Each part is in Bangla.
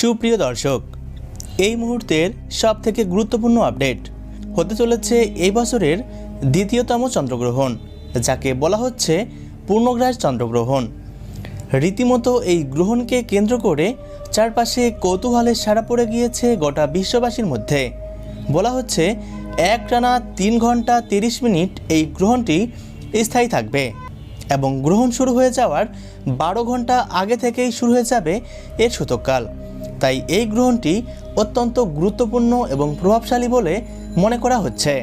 সুপ্রিয় দর্শক, এই মুহূর্তের সব থেকে গুরুত্বপূর্ণ আপডেট হতে চলেছে এই বছরের দ্বিতীয়তম চন্দ্রগ্রহণ, যাকে বলা হচ্ছে পূর্ণগ্রাস চন্দ্রগ্রহণ। রীতিমতো এই গ্রহণকে কেন্দ্র করে চারপাশে কৌতূহলের সারা পড়ে গিয়েছে গোটা বিশ্ববাসীর মধ্যে। বলা হচ্ছে এক টানা তিন ঘণ্টা তিরিশ মিনিট এই গ্রহণটি স্থায়ী থাকবে এবং গ্রহণ শুরু হয়ে যাওয়ার বারো ঘণ্টা আগে থেকেই শুরু হয়ে যাবে এর সূতককাল তাই এই গ্রহণটি অত্যন্ত গুরুত্বপূর্ণ এবং প্রভাবশালী বলে মনে করা হচ্ছে।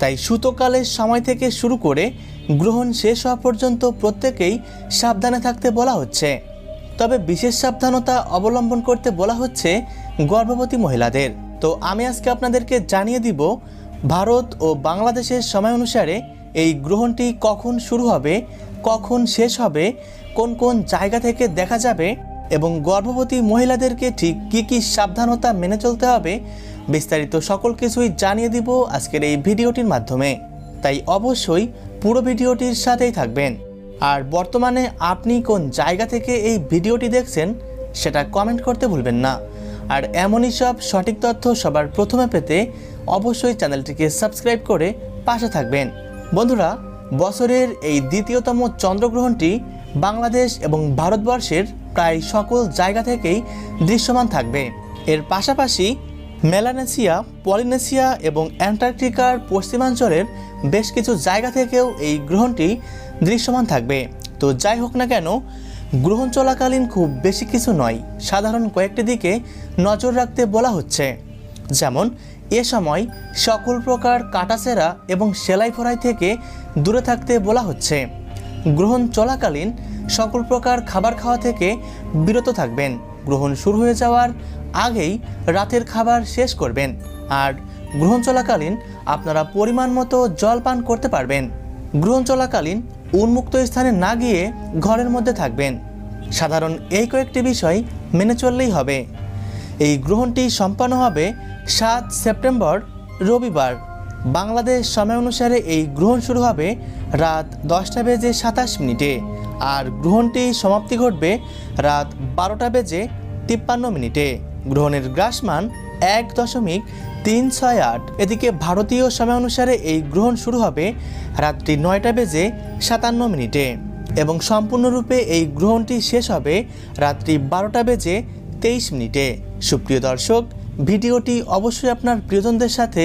তাই সূতকালের সময় থেকে শুরু করে গ্রহণ শেষ হওয়া পর্যন্ত প্রত্যেকেই সাবধানে থাকতে বলা হচ্ছে। তবে বিশেষ সাবধানতা অবলম্বন করতে বলা হচ্ছে গর্ভবতী মহিলাদের। তো আমি আজকে আপনাদেরকে জানিয়ে দিব, ভারত ও বাংলাদেশের সময় অনুসারে এই গ্রহণটি কখন শুরু হবে, কখন শেষ হবে, কোন কোন জায়গা থেকে দেখা যাবে এবং গর্ভবতী মহিলাদেরকে ঠিক কী কী সাবধানতা মেনে চলতে হবে, বিস্তারিত সকল কিছুই জানিয়ে দিব আজকের এই ভিডিওটির মাধ্যমে। তাই অবশ্যই পুরো ভিডিওটির সাথেই থাকবেন। আর বর্তমানে আপনি কোন জায়গা থেকে এই ভিডিওটি দেখছেন, সেটা কমেন্ট করতে ভুলবেন না। আর এমনই সব সঠিক তথ্য সবার প্রথমে পেতে অবশ্যই চ্যানেলটিকে সাবস্ক্রাইব করে পাশে থাকবেন। বন্ধুরা, বছরের এই দ্বিতীয়তম চন্দ্রগ্রহণটি বাংলাদেশ এবং ভারতবর্ষের প্রায় সকল জায়গা থেকেই দৃশ্যমান থাকবে। এর পাশাপাশি মেলানেসিয়া, পলিনেসিয়া এবং অ্যান্টার্কটিকার পশ্চিমাঞ্চলের বেশ কিছু জায়গা থেকেও এই গ্রহণটি দৃশ্যমান থাকবে। তো যাই হোক না কেন, গ্রহণ চলাকালীন খুব বেশি কিছু নয়, সাধারণ কয়েকটি দিকে নজর রাখতে বলা হচ্ছে। যেমন, এ সময় সকল প্রকার কাটাছেঁড়া এবং সেলাই ফোড়াই থেকে দূরে থাকতে বলা হচ্ছে। গ্রহণ চলাকালীন সকল প্রকার খাবার খাওয়া থেকে বিরত থাকবেন। গ্রহণ শুরু হয়ে যাওয়ার আগেই রাতের খাবার শেষ করবেন। আর গ্রহণ চলাকালীন আপনারা পরিমাণ মতো জল পান করতে পারবেন। গ্রহণ চলাকালীন উন্মুক্ত স্থানে না গিয়ে ঘরের মধ্যে থাকবেন। সাধারণ এই কয়েকটি বিষয় মেনে চললেই হবে। এই গ্রহণটি সম্পন্ন হবে সাত সেপ্টেম্বর, রবিবার। বাংলাদেশ সময় অনুসারে এই গ্রহণ শুরু হবে রাত দশটা বেজে সাতাশ মিনিটে। আর গ্রহণটি সমাপ্তি ঘটবে রাত বারোটা বেজে তিপ্পান্ন মিনিটে। গ্রহণের গ্রাসমান এক দশমিক তিন ছয় আট। এদিকে ভারতীয় সময় অনুসারে এই গ্রহণ শুরু হবে রাত্রি নয়টা বেজে সাতান্ন মিনিটে। এবং সম্পূর্ণরূপে এই গ্রহণটি শেষ হবে রাত্রি বারোটা বেজে তেইশ মিনিটে। সুপ্রিয় দর্শক, ভিডিওটি অবশ্যই আপনার প্রিয়জনদের সাথে